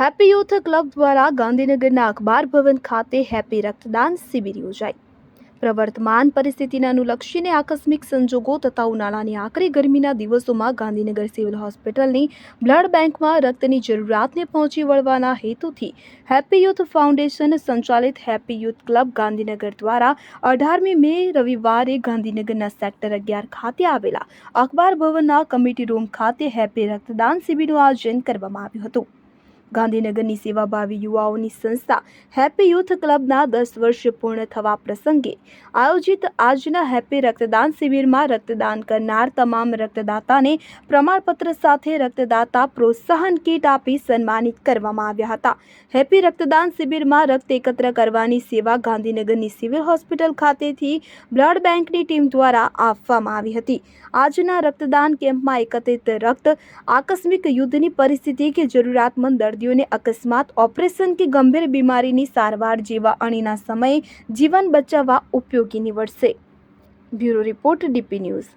Happy youth club દ્વારા ગાંધીનગરના અખબાર ભવન ખાતે હેપી રક્તદાન શિબિર યોજાઈ. પ્રવર્તમાન પરિસ્થિતિને અનુલક્ષીને આકસ્મિક સંજોગો તથા ઉનાળાની આકરી ગરમીના દિવસોમાં ગાંધીનગર સિવિલ હોસ્પિટલની બ્લડ બેંકમાં રક્તની જરૂરિયાતને પહોંચી વળવાના હેતુથી હેપી યુથ ફાઉન્ડેશન સંચાલિત હેપી યુથ ક્લબ ગાંધીનગર દ્વારા અઢારમી મે રવિવારે ગાંધીનગરના સેક્ટર અગિયાર ખાતે આવેલા અખબાર ભવનના કમિટી રૂમ ખાતે હેપી રક્તદાન શિબિરનું આયોજન કરવામાં આવ્યું હતું. ગાંધીનગરની સેવાભાવી યુવાઓની સંસ્થા હેપી યુથ ક્લબના દસ વર્ષ પૂર્ણ થવા પ્રસંગે આયોજિત આજના હેપી રક્તદાન શિબિરમાં રક્તદાન કરનાર તમામ રક્તદાતાને પ્રમાણપત્ર સાથે રક્તદાતા પ્રોત્સાહન કીટ આપી સન્માનિત કરવામાં આવ્યા હતા. હેપી રક્તદાન શિબિરમાં રક્ત એકત્ર કરવાની સેવા ગાંધીનગરની સિવિલ હોસ્પિટલ ખાતેથી બ્લડ બેંકની ટીમ દ્વારા આપવામાં આવી હતી. આજના રક્તદાન કેમ્પમાં એકત્રિત રક્ત આકસ્મિક યુદ્ધની પરિસ્થિતિ કે જરૂરિયાતમંદ દર્દીઓને અકસ્માત, ઓપરેશન કે ગંભીર બીમારીની સારવાર જેવા અણીના સમયે જીવન બચાવવા ઉપયોગી નીવડશે. Bureau report DP news.